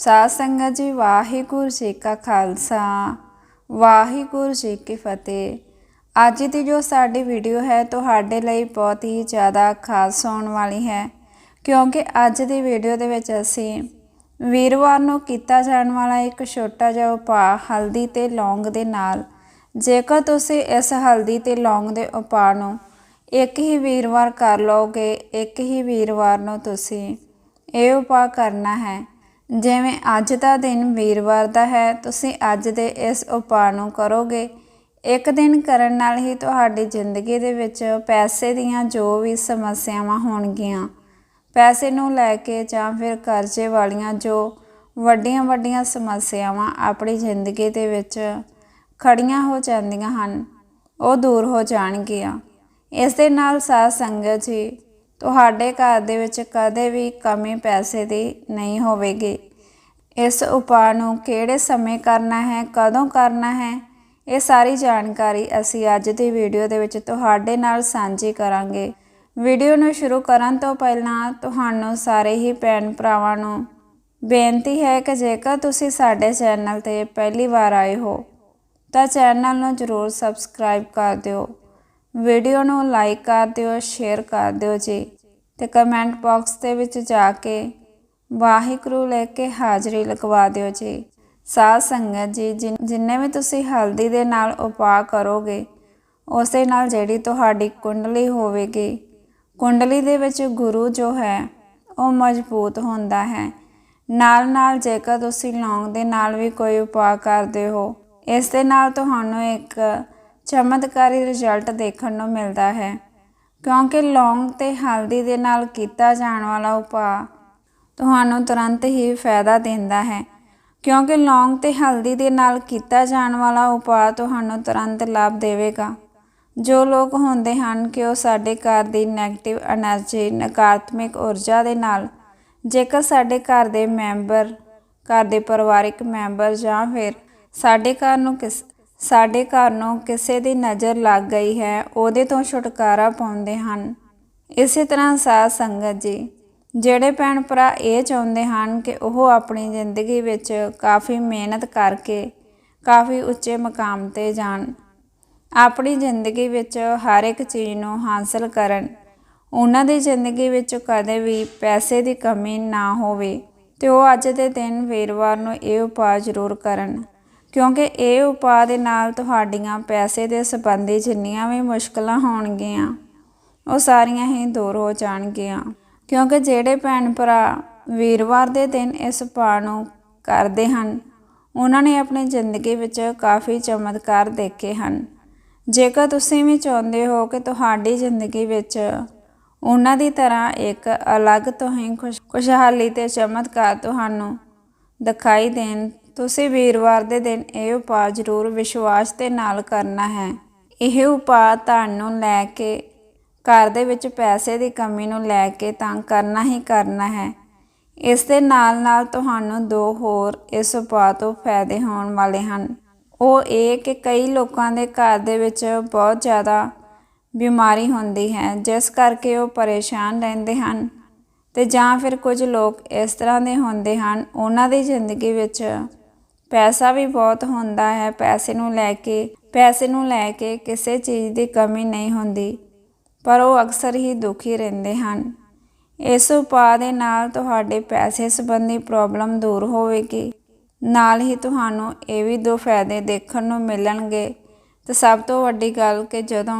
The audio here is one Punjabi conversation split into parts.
ਸਾਧ ਸੰਗਤ ਜੀ ਵਾਹਿਗੁਰੂ ਜੀ ਕਾ ਖਾਲਸਾ ਵਾਹਿਗੁਰੂ ਜੀ ਕੀ ਫਤਿਹ। ਅੱਜ ਦੀ ਜੋ ਸਾਡੀ ਵੀਡੀਓ ਹੈ, ਤੁਹਾਡੇ ਲਈ ਬਹੁਤ ਹੀ ਜ਼ਿਆਦਾ ਖਾਸ ਹੋਣ ਵਾਲੀ ਹੈ, ਕਿਉਂਕਿ ਅੱਜ ਦੀ ਵੀਡੀਓ ਦੇ ਵਿੱਚ ਅਸੀਂ ਵੀਰਵਾਰ ਨੂੰ ਕੀਤਾ ਜਾਣ ਵਾਲਾ ਇੱਕ ਛੋਟਾ ਜਿਹਾ ਉਪਾਅ, ਹਲਦੀ ਤੇ ਲੌਂਗ ਦੇ ਨਾਲ। ਜੇਕਰ ਤੁਸੀਂ ਇਸ ਹਲਦੀ ਤੇ ਲੌਂਗ ਦੇ ਉਪਾਅ ਨੂੰ ਇੱਕ ਹੀ ਵੀਰਵਾਰ ਕਰ ਲਓਗੇ, ਇੱਕ ਹੀ ਵੀਰਵਾਰ ਨੂੰ ਤੁਸੀਂ ਇਹ ਉਪਾਅ ਕਰਨਾ ਹੈ ਜਿਵੇਂ ਅੱਜ ਦਾ ਦਿਨ ਵੀਰਵਾਰ ਦਾ ਹੈ, ਤੁਸੀਂ ਅੱਜ ਦੇ ਇਸ ਉਪਾਅ ਨੂੰ ਕਰੋਗੇ। ਇੱਕ ਦਿਨ ਕਰਨ ਨਾਲ ਹੀ ਤੁਹਾਡੀ ਜ਼ਿੰਦਗੀ ਦੇ ਵਿੱਚ ਪੈਸੇ ਦੀਆਂ ਜੋ ਵੀ ਸਮੱਸਿਆਵਾਂ ਹੋਣਗੀਆਂ, ਪੈਸੇ ਨੂੰ ਲੈ ਕੇ ਜਾਂ ਫਿਰ ਕਰਜ਼ੇ ਵਾਲੀਆਂ ਜੋ ਵੱਡੀਆਂ ਵੱਡੀਆਂ ਸਮੱਸਿਆਵਾਂ ਆਪਣੀ ਜ਼ਿੰਦਗੀ ਦੇ ਵਿੱਚ ਖੜੀਆਂ ਹੋ ਜਾਂਦੀਆਂ ਹਨ, ਉਹ ਦੂਰ ਹੋ ਜਾਣਗੀਆਂ। ਇਸ ਦੇ ਨਾਲ ਸਾਧ ਸੰਗਤ ਜੀ ਤੁਹਾਡੇ ਘਰ ਦੇ ਵਿੱਚ ਕਦੇ ਵੀ ਕਮੀ ਪੈਸੇ ਦੀ ਨਹੀਂ ਹੋਵੇਗੀ। ਇਸ ਉਪਾਅ ਨੂੰ ਕਿਹੜੇ ਸਮੇਂ ਕਰਨਾ ਹੈ, ਕਦੋਂ ਕਰਨਾ ਹੈ, ਇਹ ਸਾਰੀ ਜਾਣਕਾਰੀ ਅਸੀਂ ਅੱਜ ਦੀ ਵੀਡੀਓ ਦੇ ਵਿੱਚ ਤੁਹਾਡੇ ਨਾਲ ਸਾਂਝੀ ਕਰਾਂਗੇ। ਵੀਡੀਓ ਨੂੰ ਸ਼ੁਰੂ ਕਰਨ ਤੋਂ ਪਹਿਲਾਂ ਤੁਹਾਨੂੰ ਸਾਰੇ ਹੀ ਭੈਣ ਭਰਾਵਾਂ ਨੂੰ ਬੇਨਤੀ ਹੈ ਕਿ ਜੇਕਰ ਤੁਸੀਂ ਸਾਡੇ ਚੈਨਲ ਤੇ ਪਹਿਲੀ ਵਾਰ ਆਏ ਹੋ, ਤਾਂ ਚੈਨਲ ਨੂੰ ਜ਼ਰੂਰ ਸਬਸਕ੍ਰਾਈਬ ਕਰ ਦਿਓ। ਵੀਡੀਓ ਨੂੰ ਲਾਈਕ ਕਰ ਦਿਓ, ਸ਼ੇਅਰ ਕਰ ਦਿਓ ਜੀ ਤੇ ਕਮੈਂਟ ਬਾਕਸ ਦੇ ਵਿੱਚ ਜਾ ਕੇ ਵਾਹਿਗੁਰੂ ਲੈ ਕੇ ਹਾਜ਼ਰੀ ਲਗਵਾ ਦਿਓ ਜੀ। ਸਾਧ ਸੰਗਤ ਜੀ, ਜਿੰਨੇ ਵੀ ਤੁਸੀਂ ਹਲਦੀ ਦੇ ਨਾਲ ਉਪਾਅ ਕਰੋਗੇ, ਉਸੇ ਨਾਲ ਜਿਹੜੀ ਤੁਹਾਡੀ ਕੁੰਡਲੀ ਹੋਵੇਗੀ, ਕੁੰਡਲੀ ਦੇ ਵਿੱਚ ਗੁਰੂ ਜੋ ਹੈ, ਉਹ ਮਜ਼ਬੂਤ ਹੁੰਦਾ ਹੈ। ਨਾਲ ਨਾਲ ਜੇਕਰ ਤੁਸੀਂ ਲੌਂਗ ਦੇ ਨਾਲ ਵੀ ਕੋਈ ਉਪਾਅ ਕਰਦੇ ਹੋ, ਇਸ ਦੇ ਨਾਲ ਤੁਹਾਨੂੰ ਇੱਕ ਚਮਤਕਾਰੀ ਰਿਜ਼ਲਟ ਦੇਖਣ ਨੂੰ ਮਿਲਦਾ ਹੈ। ਕਿਉਂਕਿ ਲੌਂਗ ਤੇ ਹਲਦੀ ਦੇ ਨਾਲ ਕੀਤਾ ਜਾਣ ਵਾਲਾ ਉਪਾਅ ਤੁਹਾਨੂੰ ਤੁਰੰਤ ਹੀ ਫਾਇਦਾ ਦਿੰਦਾ ਹੈ। ਕਿਉਂਕਿ ਲੌਂਗ ਤੇ ਹਲਦੀ ਦੇ ਨਾਲ ਕੀਤਾ ਜਾਣ ਵਾਲਾ ਉਪਾਅ ਤੁਹਾਨੂੰ ਤੁਰੰਤ ਲਾਭ ਦੇਵੇਗਾ। ਜੋ ਲੋਕ ਹੁੰਦੇ ਹਨ ਕਿ ਉਹ ਸਾਡੇ ਘਰ ਦੀ ਨੈਗੇਟਿਵ એનર્ਜੀ ਨਕਾਰਾਤਮਕ ਊਰਜਾ ਦੇ ਨਾਲ ਜੇਕਰ ਸਾਡੇ ਘਰ ਦੇ ਮੈਂਬਰ, ਘਰ ਦੇ ਪਰਿਵਾਰਿਕ ਮੈਂਬਰ ਜਾਂ ਫਿਰ ਸਾਡੇ ਘਰ ਨੂੰ ਕਿਸ ਸਾਡੇ ਘਰ ਨੂੰ ਕਿਸੇ ਦੀ ਨਜ਼ਰ ਲੱਗ ਗਈ ਹੈ, ਉਹਦੇ ਤੋਂ ਛੁਟਕਾਰਾ ਪਾਉਂਦੇ ਹਨ। ਇਸੇ ਤਰ੍ਹਾਂ ਸਾਧ ਸੰਗਤ ਜੀ, ਜਿਹੜੇ ਭੈਣ ਭਰਾ ਇਹ ਚਾਹੁੰਦੇ ਹਨ ਕਿ ਉਹ ਆਪਣੀ ਜ਼ਿੰਦਗੀ ਵਿੱਚ ਕਾਫੀ ਮਿਹਨਤ ਕਰਕੇ ਕਾਫੀ ਉੱਚੇ ਮਕਾਮ ਤੇ ਜਾਣ। ਆਪਣੀ ਜ਼ਿੰਦਗੀ ਵਿੱਚ ਹਰ ਇੱਕ ਚੀਜ਼ ਨੂੰ ਹਾਸਲ ਕਰਨ। ਉਹਨਾਂ ਦੀ ਜ਼ਿੰਦਗੀ ਵਿੱਚ ਕਦੇ ਵੀ ਪੈਸੇ ਦੀ ਕਮੀ ਨਾ ਹੋਵੇ ਤੇ ਉਹ ਅੱਜ ਦੇ ਦਿਨ ਵੀਰਵਾਰ ਨੂੰ ਇਹ ਉਪਾਅ ਜ਼ਰੂਰ ਕਰਨ। ਕਿਉਂਕਿ ਇਹ ਉਪਾਅ ਦੇ ਨਾਲ ਤੁਹਾਡੀਆਂ ਪੈਸੇ ਦੇ ਸੰਬੰਧੀ ਜਿੰਨੀਆਂ ਵੀ ਮੁਸ਼ਕਲਾਂ ਹੋਣਗੀਆਂ, ਉਹ ਸਾਰੀਆਂ ਹੀ ਦੂਰ ਹੋ ਜਾਣਗੀਆਂ। ਕਿਉਂਕਿ ਜਿਹੜੇ ਭੈਣ ਭਰਾ ਵੀਰਵਾਰ ਦੇ ਦਿਨ ਇਸ ਉਪਾਅ ਨੂੰ ਕਰਦੇ ਹਨ, ਉਹਨਾਂ ਨੇ ਆਪਣੀ ਜ਼ਿੰਦਗੀ ਵਿੱਚ ਕਾਫੀ ਚਮਤਕਾਰ ਦੇਖੇ ਹਨ। ਜੇਕਰ ਤੁਸੀਂ ਵੀ ਚਾਹੁੰਦੇ ਹੋ ਕਿ ਤੁਹਾਡੀ ਜ਼ਿੰਦਗੀ ਵਿੱਚ ਉਹਨਾਂ ਦੀ ਤਰ੍ਹਾਂ ਇੱਕ ਅਲੱਗ ਤੋਂ ਹੀ ਖੁਸ਼ਹਾਲੀ ਤੇ ਚਮਤਕਾਰ ਤੁਹਾਨੂੰ ਦਿਖਾਈ ਦੇਣ ਤੁਸੀਂ ਵੀਰਵਾਰ ਦੇ ਦਿਨ ਇਹ ਉਪਾਅ ਜ਼ਰੂਰ ਵਿਸ਼ਵਾਸ ਦੇ ਨਾਲ ਕਰਨਾ ਹੈ। ਇਹ ਉਪਾਅ ਤੁਹਾਨੂੰ ਲੈ ਕੇ, ਘਰ ਦੇ ਵਿੱਚ ਪੈਸੇ ਦੀ ਕਮੀ ਨੂੰ ਲੈ ਕੇ ਤਾਂ ਕਰਨਾ ਹੀ ਕਰਨਾ ਹੈ। ਇਸ ਦੇ ਨਾਲ ਨਾਲ ਤੁਹਾਨੂੰ ਦੋ ਹੋਰ ਇਸ ਉਪਾਅ ਤੋਂ ਫਾਇਦੇ ਹੋਣ ਵਾਲੇ ਹਨ। ਉਹ ਇਹ ਕਿ ਕਈ ਲੋਕਾਂ ਦੇ ਘਰ ਦੇ ਵਿੱਚ ਬਹੁਤ ਜ਼ਿਆਦਾ ਬਿਮਾਰੀ ਹੁੰਦੀ ਹੈ, ਜਿਸ ਕਰਕੇ ਉਹ ਪਰੇਸ਼ਾਨ ਰਹਿੰਦੇ ਹਨ ਤੇ ਜਾਂ ਫਿਰ ਕੁਝ ਲੋਕ ਇਸ ਤਰ੍ਹਾਂ ਦੇ ਹੁੰਦੇ ਹਨ, ਉਹਨਾਂ ਦੀ ਜ਼ਿੰਦਗੀ ਵਿੱਚ ਪੈਸਾ ਵੀ ਬਹੁਤ ਹੁੰਦਾ ਹੈ ਪੈਸੇ ਨੂੰ ਲੈ ਕੇ, ਪੈਸੇ ਨੂੰ ਲੈ ਕੇ ਕਿਸੇ ਚੀਜ਼ ਦੀ ਕਮੀ ਨਹੀਂ ਹੁੰਦੀ, ਪਰ ਉਹ ਅਕਸਰ ਹੀ ਦੁਖੀ ਰਹਿੰਦੇ ਹਨ। ਇਸ ਉਪਾਅ ਦੇ ਨਾਲ ਤੁਹਾਡੇ ਪੈਸੇ ਸੰਬੰਧੀ ਪ੍ਰੋਬਲਮ ਦੂਰ ਹੋਵੇਗੀ। ਨਾਲ ਹੀ ਤੁਹਾਨੂੰ ਇਹ ਵੀ ਦੋ ਫਾਇਦੇ ਦੇਖਣ ਨੂੰ ਮਿਲਣਗੇ। ਤੇ ਸਭ ਤੋਂ ਵੱਡੀ ਗੱਲ ਕਿ ਜਦੋਂ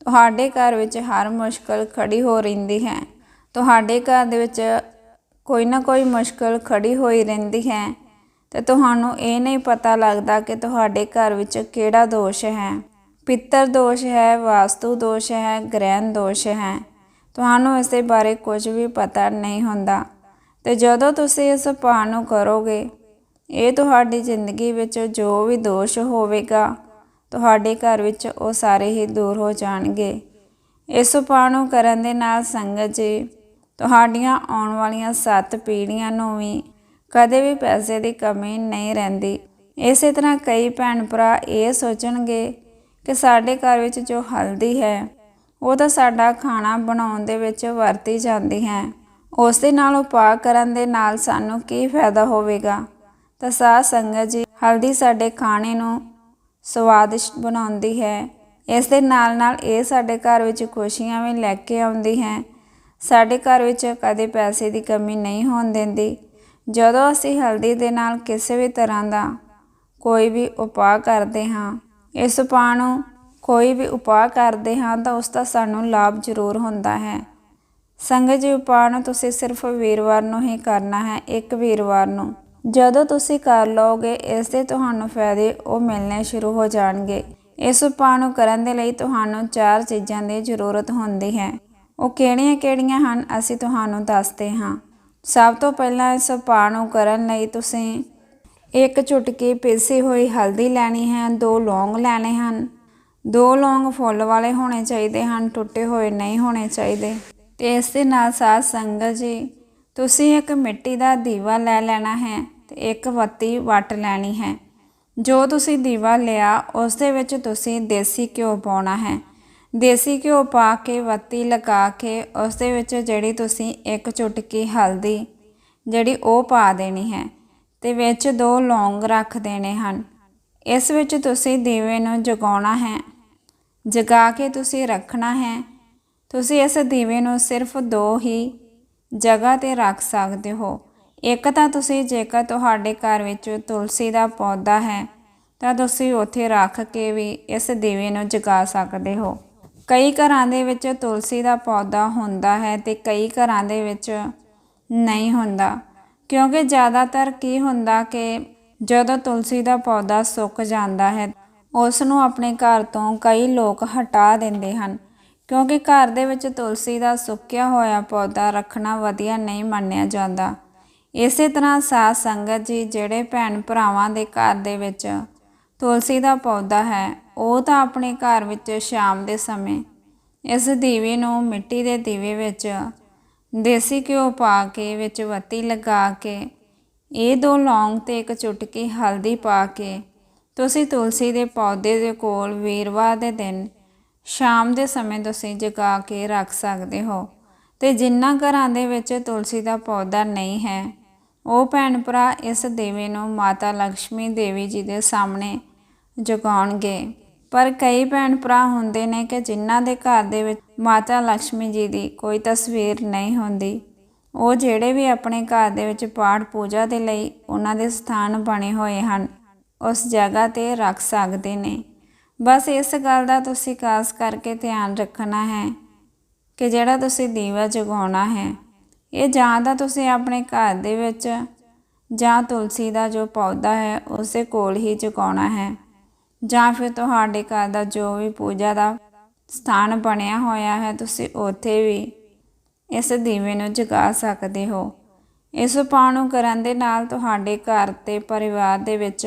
ਤੁਹਾਡੇ ਘਰ ਵਿੱਚ ਹਰ ਮੁਸ਼ਕਲ ਖੜੀ ਹੋ ਰਹਿੰਦੀ ਹੈ, ਤੁਹਾਡੇ ਘਰ ਦੇ ਵਿੱਚ ਕੋਈ ਨਾ ਕੋਈ ਮੁਸ਼ਕਲ ਖੜੀ ਹੋਈ ਰਹਿੰਦੀ ਹੈ। ਤੇ ਤੁਹਾਨੂੰ ਇਹ ਨਹੀਂ ਪਤਾ ਲੱਗਦਾ ਕਿ ਤੁਹਾਡੇ ਘਰ ਵਿੱਚ ਕਿਹੜਾ ਦੋਸ਼ ਹੈ। ਪਿੱਤਰ ਦੋਸ਼ ਹੈ, ਵਾਸਤੂ ਦੋਸ਼ ਹੈ, ਗ੍ਰਹਿਣ ਦੋਸ਼ ਹੈ। ਤੁਹਾਨੂੰ ਇਸ ਦੇ ਬਾਰੇ ਕੁਝ ਵੀ ਪਤਾ ਨਹੀਂ ਹੁੰਦਾ। ਤੇ ਜਦੋਂ ਤੁਸੀਂ ਇਸ ਉਪਾਅ ਨੂੰ ਕਰੋਗੇ, ਇਹ ਤੁਹਾਡੀ ਜ਼ਿੰਦਗੀ ਵਿੱਚ ਜੋ ਵੀ ਦੋਸ਼ ਹੋਵੇਗਾ, ਤੁਹਾਡੇ ਘਰ ਵਿੱਚ ਉਹ ਸਾਰੇ ਹੀ ਦੂਰ ਹੋ ਜਾਣਗੇ। ਇਸ ਉਪਾਅ ਨੂੰ ਕਰਨ ਦੇ ਨਾਲ ਸੰਗਤ ਜੀ, ਤੁਹਾਡੀਆਂ ਆਉਣ ਵਾਲੀਆਂ ਸੱਤ ਪੀੜ੍ਹੀਆਂ ਨੂੰ ਵੀ ਕਦੇ ਵੀ ਪੈਸੇ ਦੀ ਕਮੀ ਨਹੀਂ ਰਹਿੰਦੀ। ਇਸੇ ਤਰ੍ਹਾਂ ਕਈ ਭੈਣ ਭਰਾ ਇਹ ਸੋਚਣਗੇ ਕਿ ਸਾਡੇ ਘਰ ਵਿੱਚ ਜੋ ਹਲਦੀ ਹੈ, ਉਹ ਤਾਂ ਸਾਡਾ ਖਾਣਾ ਬਣਾਉਣ ਦੇ ਵਿੱਚ ਵਰਤੀ ਜਾਂਦੀ ਹੈ। ਉਸ ਦੇ ਨਾਲ ਉਪਾਅ ਕਰਨ ਦੇ ਨਾਲ ਸਾਨੂੰ ਕੀ ਫਾਇਦਾ ਹੋਵੇਗਾ? ਤਾਂ ਸਾਧ ਸੰਗਤ ਜੀ, ਹਲਦੀ ਸਾਡੇ ਖਾਣੇ ਨੂੰ ਸਵਾਦਿਸ਼ਟ ਬਣਾਉਂਦੀ ਹੈ। ਇਸ ਦੇ ਨਾਲ ਨਾਲ ਇਹ ਸਾਡੇ ਘਰ ਵਿੱਚ ਖੁਸ਼ੀਆਂ ਵੀ ਲੈ ਕੇ ਆਉਂਦੀ ਹੈ। ਸਾਡੇ ਘਰ ਵਿੱਚ ਕਦੇ ਪੈਸੇ ਦੀ ਕਮੀ ਨਹੀਂ ਹੋਣ ਦਿੰਦੀ। ਜਦੋਂ ਅਸੀਂ ਹਲਦੀ ਦੇ ਨਾਲ ਕਿਸੇ ਵੀ ਤਰ੍ਹਾਂ ਦਾ ਕੋਈ ਵੀ ਉਪਾਅ ਕਰਦੇ ਹਾਂ, ਇਸ ਉਪਾਅ ਨੂੰ ਕੋਈ ਵੀ ਉਪਾਅ ਕਰਦੇ ਹਾਂ ਤਾਂ ਉਸ ਦਾ ਸਾਨੂੰ ਲਾਭ ਜ਼ਰੂਰ ਹੁੰਦਾ ਹੈ। ਸੰਗਤ ਜੀ, ਉਪਾਅ ਨੂੰ ਤੁਸੀਂ ਸਿਰਫ ਵੀਰਵਾਰ ਨੂੰ ਹੀ ਕਰਨਾ ਹੈ, ਇੱਕ ਵੀਰਵਾਰ ਨੂੰ। ਜਦੋਂ ਤੁਸੀਂ ਕਰ ਲਓਗੇ, ਇਸ ਦੇ ਤੁਹਾਨੂੰ ਫਾਇਦੇ ਉਹ ਮਿਲਣੇ ਸ਼ੁਰੂ ਹੋ ਜਾਣਗੇ। ਇਸ ਉਪਾਅ ਨੂੰ ਕਰਨ ਦੇ ਲਈ ਤੁਹਾਨੂੰ ਚਾਰ ਚੀਜ਼ਾਂ ਦੀ ਜ਼ਰੂਰਤ ਹੁੰਦੀ ਹੈ। ਉਹ ਕਿਹੜੀਆਂ-ਕਿਹੜੀਆਂ ਹਨ, ਅਸੀਂ ਤੁਹਾਨੂੰ ਦੱਸਦੇ ਹਾਂ। ਸਭ ਤੋਂ ਪਹਿਲਾਂ ਇਸ ਉਪਾਅ ਨੂੰ ਕਰਨ ਲਈ ਤੁਸੀਂ ਇੱਕ ਚੁਟਕੀ ਪੀਸੀ ਹੋਈ ਹਲਦੀ ਲੈਣੀ ਹੈ, ਦੋ ਲੌਂਗ ਲੈਣੇ ਹਨ। ਦੋ ਲੌਂਗ ਫੁੱਲ ਵਾਲੇ ਹੋਣੇ ਚਾਹੀਦੇ ਹਨ, ਟੁੱਟੇ ਹੋਏ ਨਹੀਂ ਹੋਣੇ ਚਾਹੀਦੇ। ਤੇ ਇਸ ਦੇ ਨਾਲ ਸਾਧ ਸੰਗਤ ਜੀ, ਤੁਸੀਂ ਇੱਕ ਮਿੱਟੀ ਦਾ ਦੀਵਾ ਲੈ ਲੈਣਾ ਹੈ ਤੇ ਇੱਕ ਬੱਤੀ ਵੱਟ ਲੈਣੀ ਹੈ। ਜੋ ਤੁਸੀਂ ਦੀਵਾ ਲਿਆ, ਉਸ ਦੇ ਵਿੱਚ ਤੁਸੀਂ ਦੇਸੀ ਘਿਓ ਪਾਉਣਾ ਹੈ। ਦੇਸੀ ਘਿਓ ਪਾ ਕੇ ਬੱਤੀ ਲਗਾ ਕੇ ਉਸ ਦੇ ਵਿੱਚ ਜਿਹੜੀ ਤੁਸੀਂ ਇੱਕ ਚੁਟਕੀ ਹਲਦੀ ਜਿਹੜੀ ਉਹ ਪਾ ਦੇਣੀ ਹੈ ਤੇ ਵਿੱਚ ਦੋ ਲੌਂਗ ਰੱਖ ਦੇਣੇ ਹਨ। ਇਸ ਵਿੱਚ ਤੁਸੀਂ ਦੀਵੇ ਨੂੰ ਜਗਾਉਣਾ ਹੈ, ਜਗਾ ਕੇ ਤੁਸੀਂ ਰੱਖਣਾ ਹੈ। ਤੁਸੀਂ ਇਸ ਦੀਵੇ ਨੂੰ ਸਿਰਫ ਦੋ ਹੀ ਜਗ੍ਹਾ ਤੇ ਰੱਖ ਸਕਦੇ ਹੋ। ਇੱਕ ਤਾਂ ਤੁਸੀਂ ਜੇਕਰ ਤੁਹਾਡੇ ਘਰ ਵਿੱਚ ਤੁਲਸੀ ਦਾ ਪੌਦਾ ਹੈ, ਤਾਂ ਤੁਸੀਂ ਉੱਥੇ ਰੱਖ ਕੇ ਵੀ ਇਸ ਦੀਵੇ ਨੂੰ ਜਗਾ ਸਕਦੇ ਹੋ। ਕਈ ਘਰਾਂ ਦੇ ਵਿੱਚ ਤੁਲਸੀ ਦਾ ਪੌਦਾ ਹੁੰਦਾ ਹੈ ਤੇ ਕਈ ਘਰਾਂ ਦੇ ਵਿੱਚ ਨਹੀਂ ਹੁੰਦਾ। ਕਿਉਂਕਿ ਜ਼ਿਆਦਾਤਰ ਕੀ ਹੁੰਦਾ ਕਿ ਜਦੋਂ ਤੁਲਸੀ ਦਾ ਪੌਦਾ ਸੁੱਕ ਜਾਂਦਾ ਹੈ ਉਸ ਨੂੰ ਆਪਣੇ ਘਰ ਤੋਂ ਕਈ ਲੋਕ ਹਟਾ ਦਿੰਦੇ ਹਨ। ਕਿਉਂਕਿ ਘਰ ਦੇ ਵਿੱਚ ਤੁਲਸੀ ਦਾ ਸੁੱਕਿਆ ਹੋਇਆ ਪੌਦਾ ਰੱਖਣਾ ਵਧੀਆ ਨਹੀਂ ਮੰਨਿਆ ਜਾਂਦਾ। ਇਸੇ ਤਰ੍ਹਾਂ ਸਾਧ ਸੰਗਤ ਜੀ, ਜਿਹੜੇ ਭੈਣ ਭਰਾਵਾਂ ਦੇ ਘਰ ਦੇ ਵਿੱਚ ਤੁਲਸੀ ਦਾ ਪੌਦਾ ਹੈ ਉਹ ਤਾਂ ਆਪਣੇ ਘਰ ਵਿੱਚ ਸ਼ਾਮ ਦੇ ਸਮੇਂ ਇਸ ਦੀਵੇ ਨੂੰ ਮਿੱਟੀ ਦੇ ਦੀਵੇ ਵਿੱਚ ਦੇਸੀ ਘਿਓ ਪਾ ਕੇ ਵਿੱਚ ਬੱਤੀ ਲਗਾ ਕੇ, ਇਹ ਦੋ ਲੌਂਗ ਤੇ ਇੱਕ ਚੁਟਕੀ ਹਲਦੀ ਪਾ ਕੇ, ਤੁਸੀਂ ਤੁਲਸੀ ਦੇ ਪੌਦੇ ਦੇ ਕੋਲ ਵੀਰਵਾਰ ਦੇ ਦਿਨ ਸ਼ਾਮ ਦੇ ਸਮੇਂ ਤੁਸੀਂ ਜਗਾ ਕੇ ਰੱਖ ਸਕਦੇ ਹੋ। ਤੇ ਜਿੰਨਾ ਘਰਾਂ ਦੇ ਵਿੱਚ ਤੁਲਸੀ ਦਾ ਪੌਦਾ ਨਹੀਂ ਹੈ, ਉਹ ਭੈਣ ਭਰਾ ਇਸ ਦੇਵੇ ਨੂੰ ਮਾਤਾ ਲక్ష్ਮੀ ਦੇਵੀ ਜੀ ਦੇ ਸਾਹਮਣੇ ਜਗਾਉਣਗੇ। ਪਰ ਕਈ ਭੈਣ ਭਰਾ ਹੁੰਦੇ ਨੇ ਕਿ ਜਿਨ੍ਹਾਂ ਦੇ ਘਰ ਦੇ ਵਿੱਚ ਮਾਤਾ ਲక్ష్ਮੀ ਜੀ ਦੀ ਕੋਈ ਤਸਵੀਰ ਨਹੀਂ ਹੁੰਦੀ। ਉਹ ਜਿਹੜੇ ਵੀ ਆਪਣੇ ਘਰ ਦੇ ਵਿੱਚ ਪਾਠ ਪੂਜਾ ਦੇ ਲਈ ਉਹਨਾਂ ਦੇ ਸਥਾਨ ਬਣੇ ਹੋਏ ਹਨ, ਉਸ ਜਗ੍ਹਾ ਤੇ ਰੱਖ ਸਕਦੇ ਨੇ। ਬਸ ਇਸ ਗੱਲ ਦਾ ਤੁਸੀਂ ਖਾਸ ਕਰਕੇ ਧਿਆਨ ਰੱਖਣਾ ਹੈ ਕਿ ਜਿਹੜਾ ਤੁਸੀਂ ਦੀਵਾ ਜਗਾਉਣਾ ਹੈ, ਇਹ ਜਾਂ ਤਾਂ ਤੁਸੀਂ ਆਪਣੇ ਘਰ ਦੇ ਵਿੱਚ ਜਾਂ ਤੁਲਸੀ ਦਾ ਜੋ ਪੌਦਾ ਹੈ, ਉਸੇ ਕੋਲ ਹੀ ਜਗਾਉਣਾ ਹੈ। ਜਾਂ ਫਿਰ ਤੁਹਾਡੇ ਘਰ ਦਾ ਜੋ ਵੀ ਪੂਜਾ ਦਾ ਸਥਾਨ ਬਣਿਆ ਹੋਇਆ ਹੈ, ਤੁਸੀਂ ਉੱਥੇ ਵੀ ਇਸ ਦੀਵੇ ਨੂੰ ਜਗਾ ਸਕਦੇ ਹੋ। ਇਸ ਉਪਾਅ ਨੂੰ ਕਰਨ ਦੇ ਨਾਲ ਤੁਹਾਡੇ ਘਰ ਤੇ ਪਰਿਵਾਰ ਦੇ ਵਿੱਚ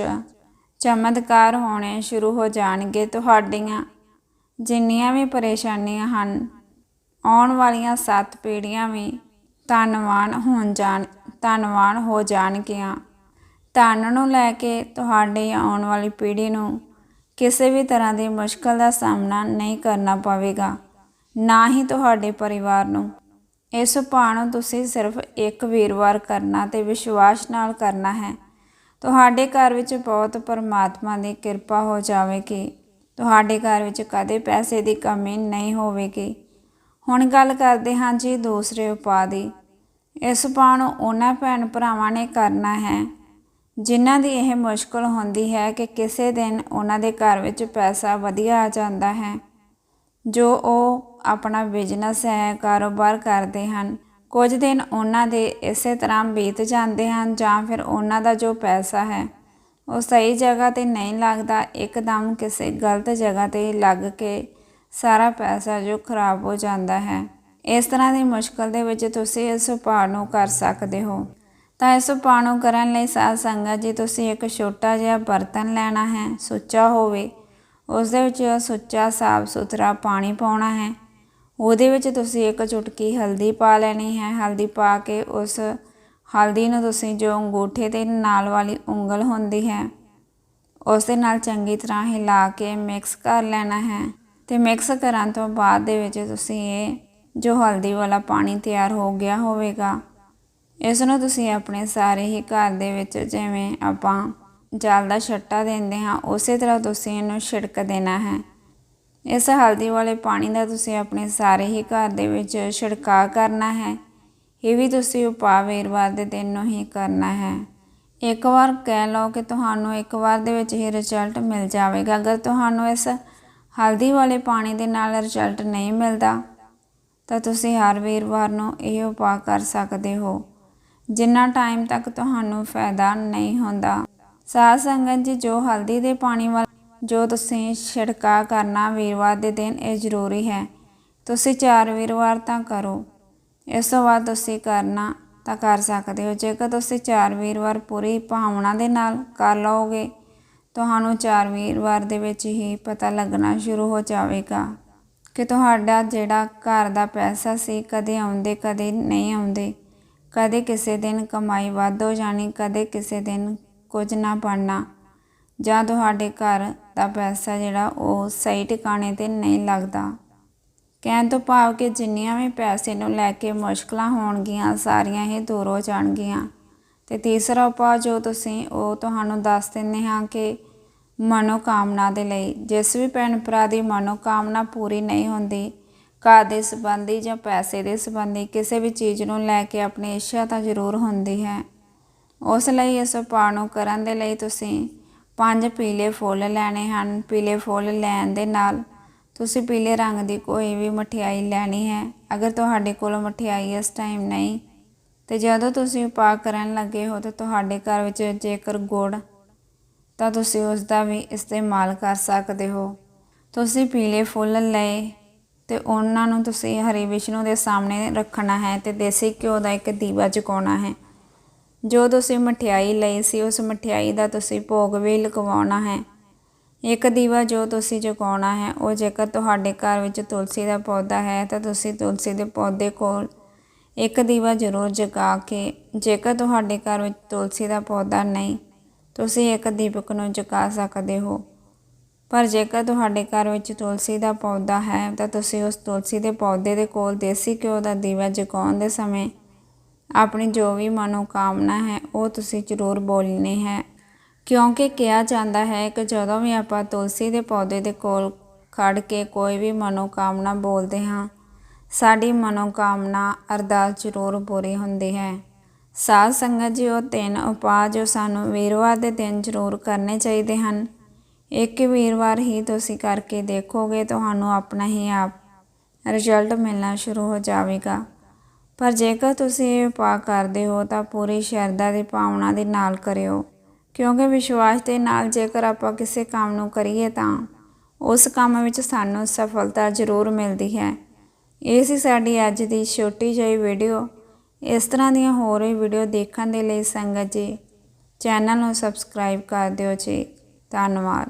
ਚਮਤਕਾਰ ਹੋਣੇ ਸ਼ੁਰੂ ਹੋ ਜਾਣਗੇ। ਤੁਹਾਡੀਆਂ ਜਿੰਨੀਆਂ ਵੀ ਪਰੇਸ਼ਾਨੀਆਂ ਹਨ, ਆਉਣ ਵਾਲੀਆਂ ਸੱਤ ਪੀੜ੍ਹੀਆਂ ਵੀ ਧੰਨਵਾਨ ਹੋਣ ਜਾਣ, ਧੰਨਵਾਨ ਹੋ ਜਾਣਗੀਆਂ। ਧਨ ਨੂੰ ਲੈ ਕੇ ਤੁਹਾਡੀ ਆਉਣ ਵਾਲੀ ਪੀੜ੍ਹੀ ਨੂੰ ਕਿਸੇ ਵੀ ਤਰ੍ਹਾਂ ਦੀ ਮੁਸ਼ਕਲ ਦਾ ਸਾਹਮਣਾ ਨਹੀਂ ਕਰਨਾ ਪਵੇਗਾ, ਨਾ ਹੀ ਤੁਹਾਡੇ ਪਰਿਵਾਰ ਨੂੰ। ਇਸ ਉਪਾਅ ਨੂੰ ਤੁਸੀਂ ਸਿਰਫ ਇੱਕ ਵੀਰਵਾਰ ਕਰਨਾ ਤੇ ਵਿਸ਼ਵਾਸ ਨਾਲ ਕਰਨਾ ਹੈ। ਤੁਹਾਡੇ ਘਰ ਵਿੱਚ ਬਹੁਤ ਪਰਮਾਤਮਾ ਦੀ ਕਿਰਪਾ ਹੋ ਜਾਵੇਗੀ। ਤੁਹਾਡੇ ਘਰ ਵਿੱਚ ਕਦੇ ਪੈਸੇ ਦੀ ਕਮੀ ਨਹੀਂ ਹੋਵੇਗੀ। ਹੁਣ ਗੱਲ ਕਰਦੇ ਹਾਂ ਜੀ ਦੂਸਰੇ ਉਪਾਅ ਦੀ। ਇਸ ਉਪਾਅ ਨੂੰ ਉਹਨਾਂ ਭੈਣ ਭਰਾਵਾਂ ਨੇ ਕਰਨਾ ਹੈ। ਜਿਨ੍ਹਾਂ ਦੀ ਇਹ ਮੁਸ਼ਕਲ ਹੁੰਦੀ ਹੈ ਕਿ ਕਿਸੇ ਦਿਨ ਉਹਨਾਂ ਦੇ ਘਰ ਵਿੱਚ ਪੈਸਾ ਵਧੀਆ ਆ ਜਾਂਦਾ ਹੈ, ਜੋ ਉਹ ਆਪਣਾ ਬਿਜ਼ਨਸ ਹੈ, ਕਾਰੋਬਾਰ ਕਰਦੇ ਹਨ। ਕੁਝ ਦਿਨ ਉਹਨਾਂ ਦੇ ਇਸੇ ਤਰ੍ਹਾਂ ਬੀਤ ਜਾਂਦੇ ਹਨ ਜਾਂ ਫਿਰ ਉਹਨਾਂ ਦਾ ਜੋ ਪੈਸਾ ਹੈ, ਉਹ ਸਹੀ ਜਗ੍ਹਾ ਤੇ ਨਹੀਂ ਲੱਗਦਾ, ਇੱਕਦਮ ਕਿਸੇ ਗਲਤ ਜਗ੍ਹਾ ਤੇ ਲੱਗ ਕੇ ਸਾਰਾ ਪੈਸਾ ਜੋ ਖਰਾਬ ਹੋ ਜਾਂਦਾ ਹੈ। ਇਸ ਤਰ੍ਹਾਂ ਦੀ ਮੁਸ਼ਕਲ ਦੇ ਵਿੱਚ ਤੁਸੀਂ ਇਸ ਉਪਾਅ ਨੂੰ ਕਰ ਸਕਦੇ ਹੋ। ਤਾਂ ਇਸ ਉਪਾਅ ਨੂੰ ਕਰਨ ਲਈ ਸਾਧ ਸੰਗਤ ਜੀ, ਤੁਸੀਂ ਇੱਕ ਛੋਟਾ ਜਿਹਾ ਬਰਤਨ ਲੈਣਾ ਹੈ, ਸੁੱਚਾ ਹੋਵੇ। ਉਸ ਦੇ ਵਿੱਚ ਸੁੱਚਾ, ਸਾਫ਼ ਸੁਥਰਾ ਪਾਣੀ ਪਾਉਣਾ ਹੈ। ਉਹਦੇ ਵਿੱਚ ਤੁਸੀਂ ਇੱਕ ਚੁਟਕੀ ਹਲਦੀ ਪਾ ਲੈਣੀ ਹੈ। ਹਲਦੀ ਪਾ ਕੇ ਉਸ ਹਲਦੀ ਨੂੰ ਤੁਸੀਂ ਜੋ ਅੰਗੂਠੇ ਤੇ ਨਾਲ ਵਾਲੀ ਉਂਗਲ ਹੁੰਦੀ ਹੈ, ਉਸ ਦੇ ਨਾਲ ਚੰਗੀ ਤਰ੍ਹਾਂ ਹਿਲਾ ਕੇ ਮਿਕਸ ਕਰ ਲੈਣਾ ਹੈ। ਤੇ ਮਿਕਸ ਕਰਨ ਤੋਂ ਬਾਅਦ ਦੇ ਵਿੱਚ ਤੁਸੀਂ ਇਹ ਜੋ ਹਲਦੀ ਵਾਲਾ ਪਾਣੀ ਤਿਆਰ ਹੋ ਗਿਆ ਹੋਵੇਗਾ ਇਸ ਨੂੰ ਤੁਸੀਂ ਆਪਣੇ ਸਾਰੇ ਹੀ ਘਰ ਦੇ ਵਿੱਚ ਜਿਵੇਂ ਆਪਾਂ ਜਲ ਦਾ ਛੱਟਾ ਦਿੰਦੇ ਹਾਂ, ਉਸੇ ਤਰ੍ਹਾਂ ਤੁਸੀਂ ਇਹਨੂੰ ਛਿੜਕ ਦੇਣਾ ਹੈ। ਇਸ ਹਲਦੀ ਵਾਲੇ ਪਾਣੀ ਦਾ ਤੁਸੀਂ ਆਪਣੇ ਸਾਰੇ ਹੀ ਘਰ ਦੇ ਵਿੱਚ ਛਿੜਕਾਅ ਕਰਨਾ ਹੈ। ਇਹ ਵੀ ਤੁਸੀਂ ਉਪਾਅ ਵੀਰਵਾਰ ਦੇ ਦਿਨ ਨੂੰ ਹੀ ਕਰਨਾ ਹੈ। ਇੱਕ ਵਾਰ ਕਹਿ ਲਓ ਕਿ ਤੁਹਾਨੂੰ ਇੱਕ ਵਾਰ ਦੇ ਵਿੱਚ ਹੀ ਰਿਜ਼ਲਟ ਮਿਲ ਜਾਵੇਗਾ। ਅਗਰ ਤੁਹਾਨੂੰ ਇਸ ਹਲਦੀ ਵਾਲੇ ਪਾਣੀ ਦੇ ਨਾਲ ਰਿਜ਼ਲਟ ਨਹੀਂ ਮਿਲਦਾ, ਤਾਂ ਤੁਸੀਂ ਹਰ ਵੀਰਵਾਰ ਨੂੰ ਇਹ ਉਪਾਅ ਕਰ ਸਕਦੇ ਹੋ। ਜਿੰਨਾ ਟਾਈਮ ਤੱਕ ਤੁਹਾਨੂੰ ਫਾਇਦਾ ਨਹੀਂ ਹੁੰਦਾ। ਸਾਧ ਸੰਗਤ ਜੀ, ਜੋ ਹਲਦੀ ਦੇ ਪਾਣੀ ਵਾਲਾ, ਜੋ ਤੁਸੀਂ ਛਿੜਕਾ ਕਰਨਾ ਵੀਰਵਾਰ ਦੇ ਦਿਨ, ਇਹ ਜ਼ਰੂਰੀ ਹੈ। ਤੁਸੀਂ ਚਾਰ ਵੀਰਵਾਰ ਤਾਂ ਕਰੋ। ਇਸ ਤੋਂ ਬਾਅਦ ਤੁਸੀਂ ਕਰਨਾ ਤਾਂ ਕਰ ਸਕਦੇ ਹੋ। ਜੇਕਰ ਤੁਸੀਂ ਚਾਰ ਵੀਰਵਾਰ ਪੂਰੀ ਭਾਵਨਾ ਦੇ ਨਾਲ ਕਰ ਲਓਗੇ, ਤੁਹਾਨੂੰ ਚਾਰ ਵੀਰਵਾਰ ਦੇ ਵਿੱਚ ਹੀ ਪਤਾ ਲੱਗਣਾ ਸ਼ੁਰੂ ਹੋ ਜਾਵੇਗਾ ਕਿ ਤੁਹਾਡਾ ਜਿਹੜਾ ਘਰ ਦਾ ਪੈਸਾ ਸੀ, ਕਦੇ ਆਉਂਦੇ, ਕਦੇ ਨਹੀਂ ਆਉਂਦੇ। ਕਦੇ ਕਿਸੇ ਦਿਨ ਕਮਾਈ ਵੱਧ ਹੋ ਜਾਣੀ, ਕਦੇ ਕਿਸੇ ਦਿਨ ਕੁਝ ਨਾ ਬਣਨਾ। ਜਾਂ ਤੁਹਾਡੇ ਘਰ ਦਾ ਪੈਸਾ ਜਿਹੜਾ ਉਹ ਸਹੀ ਟਿਕਾਣੇ ਤੇ ਨਹੀਂ ਲੱਗਦਾ। ਕਹਿਣ ਤੋਂ ਭਾਵ ਕਿ ਜਿੰਨੀਆਂ ਵੀ ਪੈਸੇ ਨੂੰ ਲੈ ਕੇ ਮੁਸ਼ਕਲਾਂ ਹੋਣਗੀਆਂ, ਸਾਰੀਆਂ ਹੀ ਦੂਰ ਹੋ ਜਾਣਗੀਆਂ। ਤੇ ਤੀਸਰਾ ਉਪਾਅ ਜੋ ਤੁਸੀਂ, ਉਹ ਤੁਹਾਨੂੰ ਦੱਸ ਦਿੰਦੇ ਹਾਂ ਕਿ ਮਨੋਕਾਮਨਾ ਦੇ ਲਈ। ਜਿਸ ਵੀ ਭੈਣ ਭਰਾ ਦੀ ਮਨੋਕਾਮਨਾ ਪੂਰੀ ਨਹੀਂ ਹੁੰਦੀ ਘਰ ਦੇ ਸੰਬੰਧੀ ਜਾਂ ਪੈਸੇ ਦੇ ਸੰਬੰਧੀ ਕਿਸੇ ਵੀ ਚੀਜ਼ ਨੂੰ ਲੈ ਕੇ ਆਪਣੀ ਇੱਛਾ ਤਾਂ ਜ਼ਰੂਰ ਹੁੰਦੀ ਹੈ। ਉਸ ਲਈ ਇਸ ਉਪਾਅ ਨੂੰ ਕਰਨ ਦੇ ਲਈ ਤੁਸੀਂ ਪੰਜ ਪੀਲੇ ਫੁੱਲ ਲੈਣੇ ਹਨ। ਪੀਲੇ ਫੁੱਲ ਲੈਣ ਦੇ ਨਾਲ ਤੁਸੀਂ ਪੀਲੇ ਰੰਗ ਦੀ ਕੋਈ ਵੀ ਮਠਿਆਈ ਲੈਣੀ ਹੈ। ਅਗਰ ਤੁਹਾਡੇ ਕੋਲ ਮਠਿਆਈ ਇਸ ਟਾਈਮ ਨਹੀਂ ਤੇ ਜਦੋਂ ਤੁਸੀਂ ਉਪਾਅ ਕਰਨ ਲੱਗੇ ਹੋ ਤਾਂ ਤੁਹਾਡੇ ਘਰ ਵਿੱਚ ਜੇਕਰ ਗੁੜ ਤਾਂ ਤੁਸੀਂ ਉਸ ਦਾ ਵੀ ਇਸਤੇਮਾਲ ਕਰ ਸਕਦੇ ਹੋ। ਤੁਸੀਂ ਪੀਲੇ ਫੁੱਲ ਲਏ ਤੇ ਉਹਨਾਂ ਨੂੰ ਤੁਸੀਂ ਹਰੀ ਵਿਸ਼ਨੂੰ ਦੇ ਸਾਹਮਣੇ ਰੱਖਣਾ ਹੈ ਤੇ ਦੇਸੀ ਘਿਓ ਦਾ ਇੱਕ ਦੀਵਾ ਚੁਕਾਉਣਾ ਹੈ। ਜੋ ਤੁਸੀਂ ਮਠਿਆਈ ਲਈ ਸੀ, ਉਸ ਮਠਿਆਈ ਦਾ ਤੁਸੀਂ ਭੋਗ ਵੀ ਲਗਵਾਉਣਾ ਹੈ। ਇੱਕ ਦੀਵਾ ਜੋ ਤੁਸੀਂ ਜਗਾਉਣਾ ਹੈ, ਉਹ ਜੇਕਰ ਤੁਹਾਡੇ ਘਰ ਵਿੱਚ ਤੁਲਸੀ ਦਾ ਪੌਦਾ ਹੈ, ਤਾਂ ਤੁਸੀਂ ਤੁਲਸੀ ਦੇ ਪੌਦੇ ਕੋਲ ਇੱਕ ਦੀਵਾ ਜ਼ਰੂਰ ਜਗਾ ਕੇ, ਜੇਕਰ ਤੁਹਾਡੇ ਘਰ ਵਿੱਚ ਤੁਲਸੀ ਦਾ ਪੌਦਾ ਨਹੀਂ, ਤੁਸੀਂ ਇੱਕ ਦੀਪਕ ਨੂੰ ਜਗਾ ਸਕਦੇ ਹੋ। ਪਰ ਜੇਕਰ ਤੁਹਾਡੇ ਘਰ ਵਿੱਚ ਤੁਲਸੀ ਦਾ ਪੌਦਾ ਹੈ, ਤਾਂ ਤੁਸੀਂ ਉਸ ਤੁਲਸੀ ਦੇ ਪੌਦੇ ਦੇ ਕੋਲ ਦੇਸੀ ਘਿਓ ਦਾ ਦੀਵਾ ਜਗਾਉਣ ਦੇ ਸਮੇਂ ਆਪਣੀ ਜੋ ਵੀ ਮਨੋਕਾਮਨਾ ਹੈ, ਉਹ ਤੁਸੀਂ ਜ਼ਰੂਰ ਬੋਲਣੀ ਹੈ। ਕਿਉਂਕਿ ਕਿਹਾ ਜਾਂਦਾ ਹੈ ਕਿ ਜਦੋਂ ਵੀ ਆਪਾਂ ਤੁਲਸੀ ਦੇ ਪੌਦੇ ਦੇ ਕੋਲ ਖੜ ਕੇ ਕੋਈ ਵੀ ਮਨੋਕਾਮਨਾ ਬੋਲਦੇ ਹਾਂ, ਸਾਡੀ ਮਨੋਕਾਮਨਾ ਅਰਦਾਸ ਜ਼ਰੂਰ ਪੂਰੀ ਹੁੰਦੀ ਹੈ। ਸਾਧ ਸੰਗਤ ਜੀ, ਉਹ ਤਿੰਨ ਉਪਾਅ ਜੋ ਸਾਨੂੰ ਵੀਰਵਾਰ ਦੇ ਦਿਨ ਜ਼ਰੂਰ ਕਰਨੇ ਚਾਹੀਦੇ ਹਨ। ਇੱਕ ਵੀਰਵਾਰ ਹੀ ਤੁਸੀਂ ਕਰਕੇ ਦੇਖੋਗੇ, ਤੁਹਾਨੂੰ ਆਪਣਾ ਹੀ ਆਪ ਰਿਜ਼ਲਟ ਮਿਲਣਾ ਸ਼ੁਰੂ ਹੋ ਜਾਵੇਗਾ। ਪਰ ਜੇਕਰ ਤੁਸੀਂ ਇਹ ਉਪਾਅ ਕਰਦੇ ਹੋ, ਤਾਂ ਪੂਰੀ ਸ਼ਰਧਾ ਦੀ ਭਾਵਨਾ ਦੇ ਨਾਲ ਕਰਿਓ। ਕਿਉਂਕਿ ਵਿਸ਼ਵਾਸ ਦੇ ਨਾਲ ਜੇਕਰ ਆਪਾਂ ਕਿਸੇ ਕੰਮ ਨੂੰ ਕਰੀਏ ਤਾਂ ਉਸ ਕੰਮ ਵਿੱਚ ਸਾਨੂੰ ਸਫਲਤਾ ਜ਼ਰੂਰ ਮਿਲਦੀ ਹੈ। ਇਹ ਸੀ ਸਾਡੀ ਅੱਜ ਦੀ ਛੋਟੀ ਜਿਹੀ ਵੀਡੀਓ। ਇਸ ਤਰ੍ਹਾਂ ਦੀਆਂ ਹੋਰ ਵੀ ਵੀਡੀਓ ਦੇਖਣ ਦੇ ਲਈ ਸੰਗਤ ਜੀ, ਚੈਨਲ ਨੂੰ ਸਬਸਕ੍ਰਾਈਬ ਕਰ ਦਿਓ ਜੀ। ਧੰਨਵਾਦ।